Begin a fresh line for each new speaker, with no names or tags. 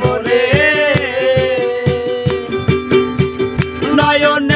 মরে। নয়নে